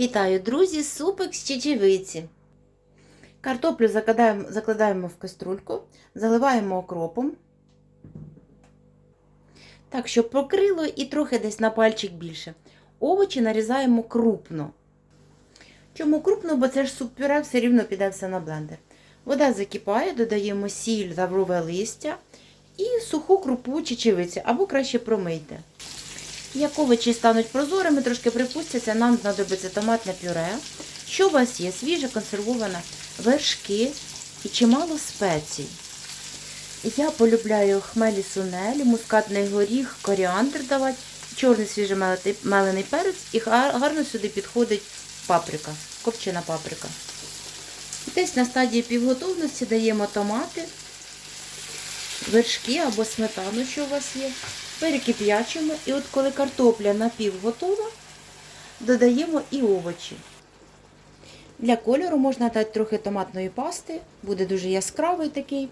Вітаю, друзі! Супик з чечевиці. Картоплю закладаємо, в каструльку, заливаємо окропом. Так, щоб покрило і трохи десь на пальчик більше. Овочі нарізаємо крупно. Чому крупно? Бо це ж суп-пюре все рівно піде все на блендер. Вода закипає, додаємо сіль, лаврове листя і суху крупу чечевиці, або краще промийте. Як овочі стануть прозорими, трошки припустяться, нам знадобиться томатне пюре. Що у вас є? Свіже, консервоване, вершки і чимало спецій. Я полюбляю хмелі сунелі, мускатний горіх, коріандр давати, чорний свіжемелений мелений перець і гарно сюди підходить паприка, копчена паприка. Десь на стадії півготовності даємо томати, вершки або сметану, що у вас є. Перекип'ячимо. І от коли картопля напівготова, додаємо і овочі. Для кольору можна дати трохи томатної пасти, буде дуже яскравий такий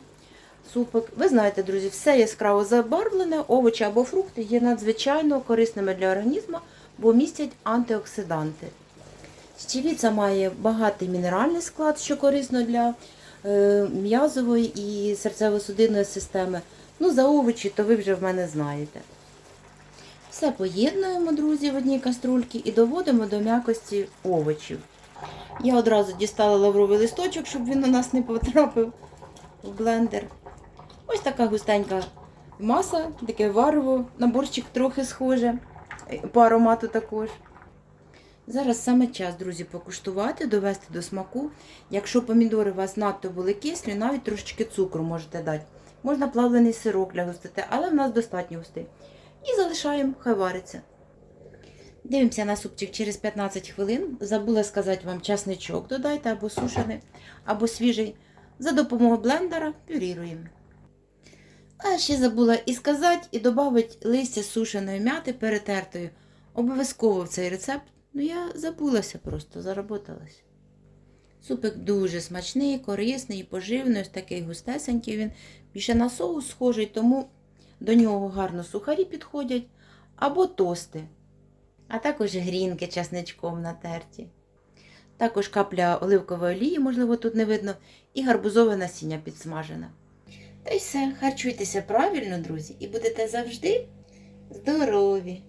супик. Ви знаєте, друзі, все яскраво забарвлене, овочі або фрукти є надзвичайно корисними для організму, бо містять антиоксиданти. Щевіця має багатий мінеральний склад, що корисно для м'язової і серцево-судинної системи. Ну, за овочі, то ви вже в мене знаєте. Все поєднуємо, друзі, в одній каструльці і доводимо до м'якості овочів. Я одразу дістала лавровий листочок, щоб він у нас не потрапив в блендер. Ось така густенька маса, таке варево, на борщик трохи схоже, е, по аромату також. Зараз саме час, друзі, покуштувати, довести до смаку. Якщо помідори у вас надто були кислі, навіть трошечки цукру можете дати. Можна плавлений сирок для густоти, але в нас достатньо густий. І залишаємо, хай вариться. Дивимося на супчик через 15 хвилин. Забула сказати вам часничок додайте або сушений, або свіжий. За допомогою блендера пюріруємо. А ще забула і сказати, і додати листя сушеної м'яти перетертої. Обов'язково в цей рецепт. Ну я забулася просто, заработалась. Супик дуже смачний, корисний поживний, ось такий густесенький він. Більше на соус схожий, тому до нього гарно сухарі підходять або тости, а також грінки часничком натерті. Також капля оливкової олії, можливо, тут не видно, і гарбузове насіння підсмажене. Та й все, харчуйтеся правильно, друзі, і будете завжди здорові!